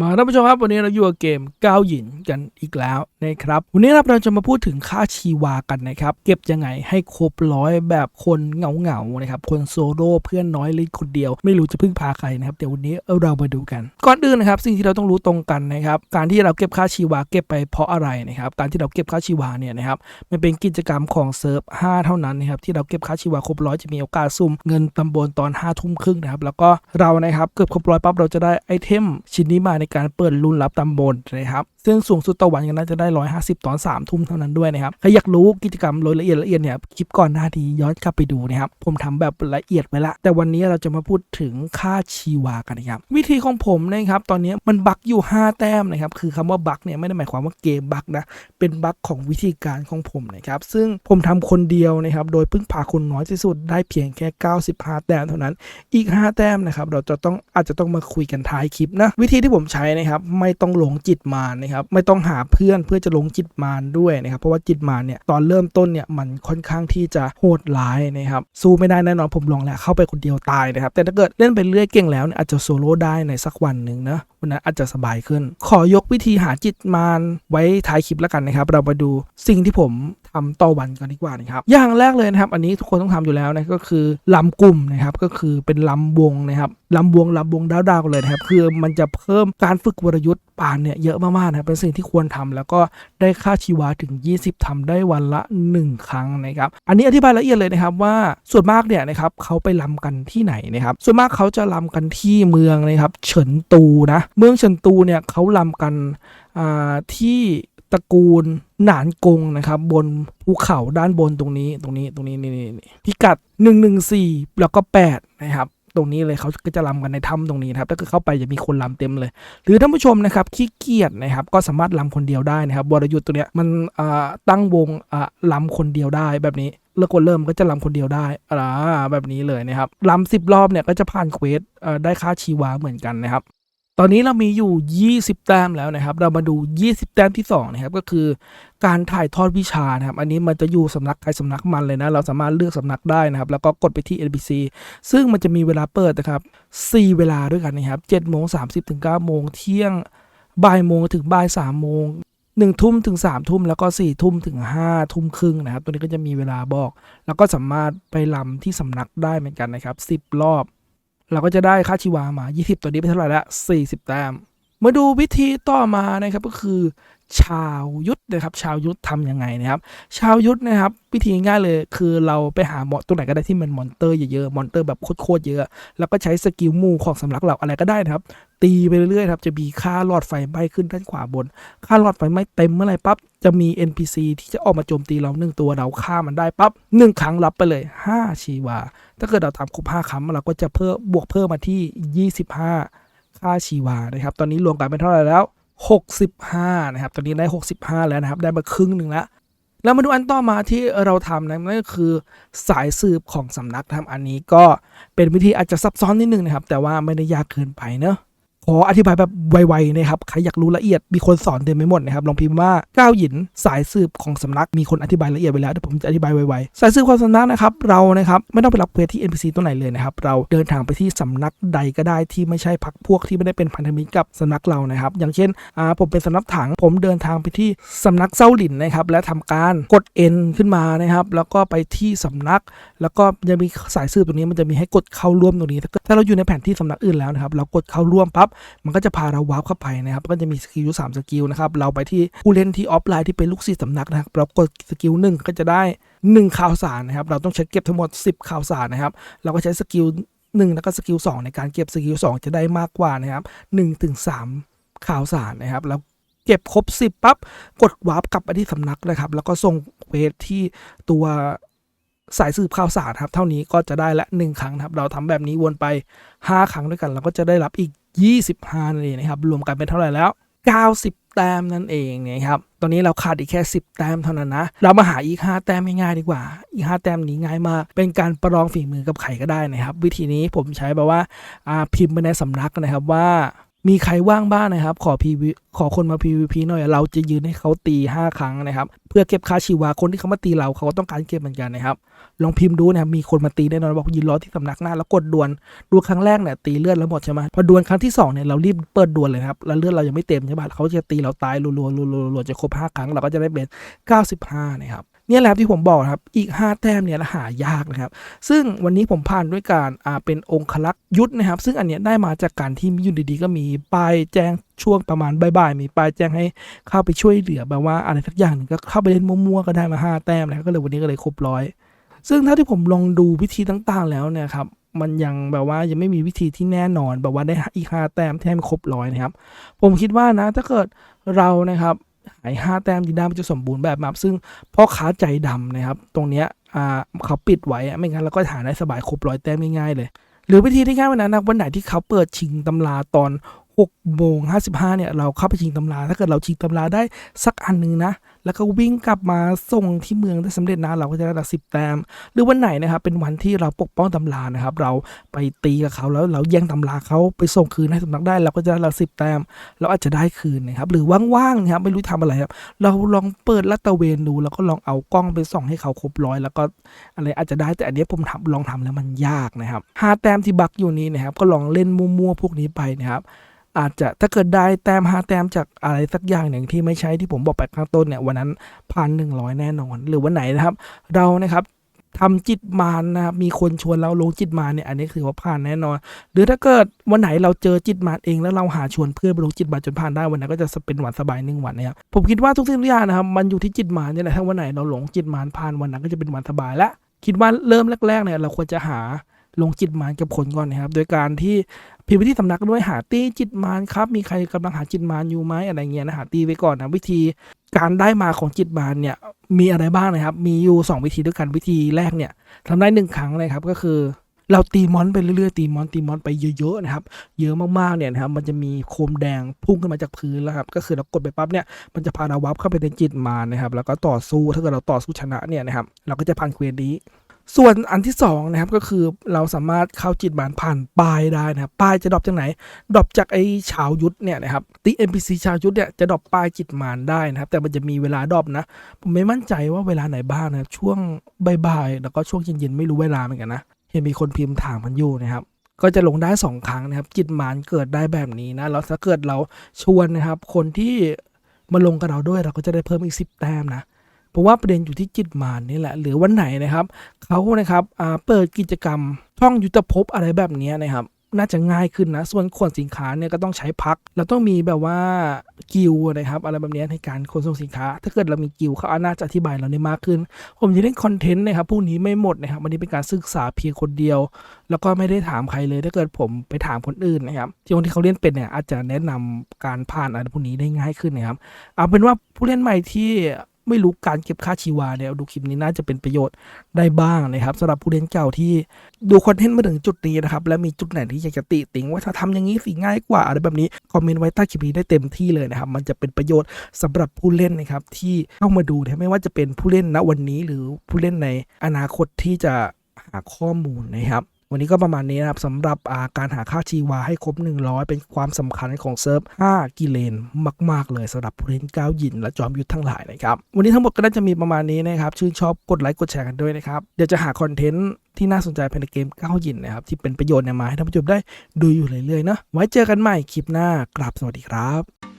มาท่านผู้ชมครับวันนี้เราอยู่กับเกมก้าวหยินกันอีกแล้วนะครับวันนี้ครับเราจะมาพูดถึงค่าชีวากันนะครับ เก็บยังไงให้ครบร้อยแบบคนเหงาเหงานะครับคนโซโล่เพื่อนน้อยเล่นคนเดียว ไม่รู้จะพึ่งพาใครนะครับเดี๋ยววันนี้เรามาดูกัน ก่อนอื่นนะครับสิ่งที่เราต้องรู้ตรงกันนะครับการที่เราเก็บค่าชีวาเก็บไปเพราะอะไรนะครับการที่เราเก็บค่าชีวาเนี่ยนะครับมันเป็นกิจกรรมของเซิร์ฟ5เท่านั้นนะครับที่เราเก็บค่าชีวาครบร้อยจะมีโอกาสซุ่มเงินตำบลตอน5ทุ่มครึ่งนะครับแล้วก็เรานะครับเกือบครบร้อยปั๊บเราจะได้ไอเทมชิ้นนี้มาในการเปิดรุ่นรับตำบลนะครับ ซึ่งสูงสุดต่อวันก็น่าจะได้ 150 ตอน3ทุ่มเท่านั้นด้วยนะครับใครอยากรู้กิจกรรมโดยละเอียดละเอียดเนี่ยคลิปก่อนหน้านี้ย้อนกลับไปดูนะครับผมทำแบบละเอียดไว้ละ แต่วันนี้เราจะมาพูดถึงค่าชีวากันนะครับวิธีของผมนะครับตอนนี้มันบั๊กอยู่ 5 แต้มนะครับคือคำว่าบั๊กเนี่ยไม่ได้หมายความว่าเกมบั๊กนะเป็นบั๊กของวิธีการของผมนะครับซึ่งผมทำคนเดียวนะครับโดยพึ่งพาคนน้อยที่สุดได้เพียงแค่ 95 แต้มเท่านั้น อีก 5 แต้มนะครับเราจะต้องอาจจะต้องมาคุยกันท้ายคลิปนะวิธีที่ผมใช้นะครับไม่ต้องหลงจิตมารนะครับไม่ต้องหาเพื่อนเพื่อจะหลงจิตมารด้วยนะครับเพราะว่าจิตมารเนี่ยตอนเริ่มต้นเนี่ยมันค่อนข้างที่จะโหดร้ายนะครับสู้ไม่ได้แน่นอนผมลองแล้วเข้าไปคนเดียวตายนะครับแต่ถ้าเกิดเล่นไปเรื่อยเก่งแล้วเนี่ยอาจจะโซโล่ได้ในสักวันหนึ่งนะันนั้นอาจจะสบายขึ้น ขอยกวิธีหาจิตมารไว้ท้ายคลิปแล้วกันนะครับ เรามาดูสิ่งที่ผมทำต่อวันกันดีกว่านะครับ อย่างแรกเลยนะครับ อันนี้ทุกคนต้องทำอยู่แล้วนะก็คือลำกลุ่มนะครับ ก็คือเป็นลำวงนะครับลำวงลำวงดาวๆกันเลยนะครับ คือมันจะเพิ่มการฝึกวรยุทธ์ปานเนี่ยเยอะมากๆนะครับเป็นสิ่งที่ควรทำแล้วก็ได้ค่าชีวาถึง 20ทำได้วันละ 1 ครั้งนะครับ อันนี้อธิบายละเอียดเลยนะครับว่าส่วนมากเนี่ยนะครับเขาไปลำกันที่ไหนนะครับ ส่วนมากเขาจะลำกันที่เมืองนะครับ เฉินตูนะเมืองเฉินตูเนี่ยเขาลำกันที่ตระกูลหนานกงนะครับ บนภูเขาด้านบนตรงนี้ตรงนี้ตรงนี้นี่นี่นี่พิกัด 114 แล้วก็ 8 นะครับตรงนี้เลยเขาก็จะลำกันในถ้ำตรงนี้นะครับถ้าเกิดเข้าไปจะมีคนลำเต็มเลย หรือท่านผู้ชมนะครับขี้เกียจนะครับก็สามารถลำคนเดียวได้นะครับวรยุทธ์ตัวเนี้ยมันตั้งวงอ่าลำคนเดียวได้แบบนี้เลิกคนเริ่มก็จะลำคนเดียวได้อ่าแบบนี้เลยนะครับลำสิบรอบเนี่ยก็จะผ่านเควสได้ค่าชีวาเหมือนกันนะครับ ตอนนี้เรามีอยู่ 20 แต้มแล้วนะครับ เรามาดู 20 แต้มที่2นะครับ ก็คือการถ่ายทอดวิชานะครับ อันนี้มันจะอยู่สำนักใครสำนักมันเลยนะ เราสามารถเลือกสำนักได้นะครับ แล้วก็กดไปที่ NPC ซึ่งมันจะมีเวลาเปิดนะครับ 4 เวลาด้วยกันนะครับ7โมง30 ถึง 9 โมง เที่ยง บ่ายโมงถึงบ่าย 3 โมง 1 ทุ่มถึง 3 ทุ่ม แล้วก็ 4 ทุ่มถึง 5 ทุ่มครึ่งนะครับ ตัวนี้ก็จะมีเวลาบอก แล้วก็สามารถไปลำที่สำนักได้เหมือนกันนะครับ 10 รอบ เราก็จะได้ค่าชีวามา 20 ตัวนี้เป็นเท่าไหร่ละ40 แต้ม มาดูวิธีต่อมานะครับก็คือ ชาวยุทธนะครับ ชาวยุทธทำยังไงนะครับ ชาวยุทธนะครับ วิธีง่ายเลยคือเราไปหาหมอตัวไหนก็ได้ที่มันมอนเตอร์เยอะๆ มอนเตอร์แบบโคตรๆเยอะ แล้วก็ใช้สกิลมูของสำนักเราอะไรก็ได้นะครับ ตีไปเรื่อยๆครับ จะมีค่าหลอดไฟไหม้ขึ้นด้านขวาบน ค่าหลอดไฟไหม้เต็มเมื่อไรปั๊บ จะมี NPC ที่จะออกมาโจมตีเราหนึ่งตัว เราฆ่ามันได้ปั๊บหนึ่งครั้งรับไปเลย 5 ชีวา ถ้าเกิดเราทำครบ5ครั้งเราก็จะเพิ่มบวกเพิ่มมาที่ 25 ค่าชีวานะครับ ตอนนี้รวมกันเป็นเท่าไหร่แล้ว 65 นะครับ ตอนนี้ได้ 65 แล้วนะครับ ได้มาครึ่งหนึ่งแล้ว แล้วมาดูอันต่อมาที่เราทำนะนั่นก็คือสายสืบของสำนักทำอันนี้ก็เป็นวิธีอาจจะซับซ้อนนิดนึงนะครับ แต่ว่าไม่ได้ยากเกินไปเนอะ ขออธิบายแบบไวๆนะครับ ใครอยากรู้ละเอียดมีคนสอนเต็มไปหมดนะครับ ลองพิมพ์ว่าก้าวหยินสายสืบของสำนักมีคนอธิบายละเอียดไปแล้วเดี๋ยวผมจะอธิบายไวๆสายสืบของสำนักนะครับเรานะครับไม่ต้องไปรับเควสที่ NPC ตัวไหนเลยนะครับเราเดินทางไปที่สำนักใดก็ได้ที่ไม่ใช่พักพวกที่ไม่ได้เป็นพันธมิตรกับสำนักเรานะครับ อย่างเช่นอ่าผมเป็นสำนักถังผมเดินทางไปที่สำนักเซาหลินนะครับและทำการกด N ขึ้นมานะครับแล้วก็ไปที่สำนัก แล้วก็จะมีสายสืบตรงนี้มันจะมีให้กดเข้าร่วมตรงนี้ถ้าเกิดถ้าเราอยู่ในแผนที่สำนักอื่นแล้วนะครับเรากดเข้าร่วมปั๊บมันก็จะพาเราวาร์ปเข้าไปนะครับก็จะมีสกิลอยู่สามสกิลนะครับเราไปที่ผู้เล่นที่ออฟไลน์ที่เป็นลูกศิษย์สำนักนะครับเรากดสกิลหนึ่งก็จะได้ 1 ข่าวสารนะครับเราต้องใช้เก็บทั้งหมด 10 ข่าวสารนะครับเราก็ใช้สกิล1แล้วก็สกิล2ในการเก็บสกิล2จะได้มากกว่านะครับ1ถึง3ข่าวสารนะครับแล้วเก็บครบ 10ปั๊บกดวาร์ปกลับไปที่สำนักนะครับ แล้วก็ส่งเวสที่ตัวสายสืบข่าวสารครับ เท่านี้ก็จะได้ละหนึ่งครั้งครับ เราทำแบบนี้วนไป 5 ครั้งด้วยกัน เราก็จะได้รับอีก 25นั่นเองนะครับ รวมกันเป็นเท่าไหร่แล้ว 90 แต้มนั่นเองนะครับ ตอนนี้เราขาดอีกแค่ 10 แต้มเท่านั้นนะ เรามาหาอีก 5 แต้มง่ายๆดีกว่า อีก 5 แต้มนี้ง่ายมาก เป็นการประลองฝีมือกับไข่ก็ได้นะครับ วิธีนี้ผมใช้แบบว่าพิมพ์ไปในสำนักนะครับว่า มีใครว่างบ้างนะครับ ขอ PV ขอคนมา PVP หน่อย เราจะยืนให้เขาตี 5 ครั้งนะครับ เพื่อเก็บค่าชีวาคนที่เขามาตีเราเขาก็ต้องการเก็บเหมือนกันนะครับ ลองพิมพ์ดูนะครับ มีคนมาตีแน่นอนบอกยืนรอที่สำนักหน้าแล้วกดดวลดวลครั้งแรกเนี่ยตีเลือดแล้วหมดใช่ไหมพอดวลครั้งที่สองเนี่ยเรารีบเปิดดวลเลยครับแล้วเลือดเรายังไม่เต็มใช่ปะเขาจะตีเราตายรัวๆรัวๆรัวๆจะครบ5ครั้งเราก็จะได้เป็น 95 นะครับ เนี่ยแหละที่ผมบอกครับอีก 5 แต้มเนี่ยหายากนะครับ ซึ่งวันนี้ผมผ่านด้วยการอ่าเป็นองคลักษ์ยุทธนะครับ ซึ่งอันเนี้ยได้มาจากการที่อยู่ดีๆ ก็มีป้ายแจ้งช่วงประมาณบ่ายๆมีป้ายแจ้งให้เข้าไปช่วยเหลือแบบว่าอะไรสักอย่างหนึ่งก็เข้าไปเล่นมั่วๆก็ได้มา 5 แต้มแล้วก็เลยวันนี้ก็เลยครบร้อยซึ่งถ้าที่ผมลองดูวิธีต่างๆ แล้วเนี่ยครับมันยังแบบว่ายังไม่มีวิธีที่แน่นอนแบบว่าได้อีก5แต้มที่ให้มันครบร้อยนะครับ ผมคิดว่านะถ้าเกิดเรานะครับ หายห้าแต้มดีได้มันจะสมบูรณ์แบบมากซึ่งพ่อค้าใจดำนะครับ ตรงเนี้ยเขาปิดไว้ไม่งั้นเราก็หาได้สบายครบร้อยแต้มง่ายๆเลย หรือวิธีที่ง่ายกว่านั้นนะวันไหนที่เขาเปิดชิงตำราตอน 6โมง55เนี่ยเราเข้าไปชิงตำรา ถ้าเกิดเราชิงตำราได้สักอันหนึงนะ แล้วก็วิ่งกลับมาส่งที่เมืองได้สำเร็จนะ เราก็จะได้ละสิบแต้ม หรือวันไหนนะครับเป็นวันที่เราปกป้องตำรานะครับ เราไปตีกับเขาแล้วเราแย่งตำราเขาไปส่งคืนให้สำนักได้ เราก็จะได้ละสิบแต้ม เราอาจจะได้คืนนะครับ หรือว่างๆนะครับไม่รู้ทำอะไรครับ เราลองเปิดลาดตะเวนดู แล้วก็ลองเอากล้องไปส่องให้เขาครบร้อย แล้วก็อะไรอาจจะได้ แต่อันนี้ผมทำลองทำแล้วมันยากนะครับหาแต้มที่บักอยู่นี้นะครับ ก็ลองเล่นมั่วๆพวกนี้ไปนะครับ อาจจะถ้าเกิดได้แต้มหาแต้มจากอะไรสักอย่างหนึ่งที่ไม่ใช่ที่ผมบอกไปข้างต้นเนี่ยวันนั้นพันหนึ่งร้อยแน่นอน หรือวันไหนนะครับ เรานะครับทำจิตมารนะครับมีคนชวนเราลงจิตมารเนี่ยอันนี้คือว่าผ่านแน่นอน หรือถ้าเกิดวันไหนเราเจอจิตมารเองแล้วเราหาชวนเพื่อนไปลงจิตมารจนผ่านได้วันนั้นก็จะเป็นวันสบายหนึ่งวันนะครับผมคิดว่าทุกสิ่งทุกอย่างนะครับมันอยู่ที่จิตมารเนี่ยแหละถ้าวันไหนเราหลงจิตมารผ่านวันนั้นก็จะเป็นวันสบายและคิดว่าเริ่มแรกๆเนี่ยเราควรจะหา ลงจิตมารกับคนก่อนนะครับ โดยการที่พิมพ์ไปที่สำนักด้วยหาตีจิตมารครับ มีใครกำลังหาจิตมารอยู่ไหมอะไรเงี้ยนะหาตีไว้ก่อนนะวิธีการได้มาของจิตมารเนี่ยมีอะไรบ้างนะครับ มีอยู่สองวิธีด้วยกันวิธีแรกเนี่ยทำได้หนึ่งครั้งเลยครับก็คือเราตีมอนไปเรื่อยๆตีมอนตีมอนไปเยอะๆนะครับ เยอะมากๆเนี่ยนะครับมันจะมีโคมแดงพุ่งขึ้นมาจากพื้นแล้วครับ ก็คือเรากดไปปั๊บเนี่ยมันจะพาเราวับเข้าไปในจิตมารนะครับ แล้วก็ต่อสู้ถ้าเกิดเราต่อสู้ชนะเนี่ยนะครับ เราก็จะผ่านเควสนี้ ส่วนอันที่สองนะครับก็คือเราสามารถเข้าจิตมารผ่านป้ายได้นะครับป้ายจะดรอปจากไหนดรอปจากไอ้ชาวยุทธเนี่ยนะครับตี NPC ชาวยุทธเนี่ยจะดรอปป้ายจิตมารได้นะครับ แต่มันจะมีเวลาดรอปนะ ผมไม่มั่นใจว่าเวลาไหนบ้างนะครับช่วงบ่ายๆแล้วก็ช่วงเย็นๆไม่รู้เวลาเหมือนกันนะ เห็นมีคนพิมพ์ถามมันอยู่นะครับก็จะลงได้ 2 ครั้งนะครับ จิตมารเกิดได้แบบนี้นะแล้วถ้าเกิดเราชวนนะครับ คนที่มาลงกับเราด้วยเราก็จะได้เพิ่มอีก 10 แต้มนะ เพราะว่าประเด็นอยู่ที่จิตมารนี่แหละหรือวันไหนนะครับเขานะครับเปิดกิจกรรมช่องยุทธภพอะไรแบบนี้นะครับน่าจะง่ายขึ้นนะ ส่วนขนสินค้าเนี่ยก็ต้องใช้พัก เราต้องมีแบบว่ากิลด์นะครับอะไรแบบนี้ในการขนส่งสินค้า ถ้าเกิดเรามีกิลด์เขาน่าจะอธิบายเราได้มากขึ้น ผมจะเล่นคอนเทนต์นะครับพวกนี้ไม่หมดนะครับวันนี้เป็นการศึกษาเพียงคนเดียว แล้วก็ไม่ได้ถามใครเลย ถ้าเกิดผมไปถามคนอื่นนะครับที่คนที่เขาเล่นเป็นเนี่ยอาจจะแนะนำการผ่านอะไรพวกนี้ได้ง่ายขึ้นนะครับเอาเป็นว่าผู้เล่นใหม่ที่ ไม่รู้การเก็บค่าชีวาเนี่ยดูคลิปนี้น่าจะเป็นประโยชน์ได้บ้างนะครับสำหรับผู้เล่นเก่าที่ดูคอนเทนต์มาถึงจุดนี้นะครับและมีจุดไหนที่อยากจะติติงว่าถ้าทำอย่างนี้สิง่ายกว่าอะไรแบบนี้คอมเมนต์ไว้ใต้คลิปนี้ได้เต็มที่เลยนะครับมันจะเป็นประโยชน์สำหรับผู้เล่นนะครับที่เข้ามาดูนะไม่ว่าจะเป็นผู้เล่นณวันนี้หรือผู้เล่นในอนาคตที่จะหาข้อมูลนะครับ วันนี้ก็ประมาณนี้นะครับสำหรับาการหาค่าชีวาให้ครบ 100 เป็นความสำคัญของเซิร์ฟ 5 กิเลนมาก ๆ เลยสำหรับผู้เล่นก้าวหยิน และจอมยุทธทั้งหลายนะครับ วันนี้ทั้งหมดก็น่าจะมีประมาณนี้นะครับ ชื่นชอบกดไลค์กดแชร์กันด้วยนะครับ เดี๋ยวจะหาคอนเทนต์ที่น่าสนใจภายในเกมก้าวหยินนะครับ ที่เป็นประโยชน์เนี่ยมาให้ท่านผู้ชมได้ดูอยู่เรื่อยๆนะไว้เจอกันใหม่คลิปหน้ากราบสวัสดีครับ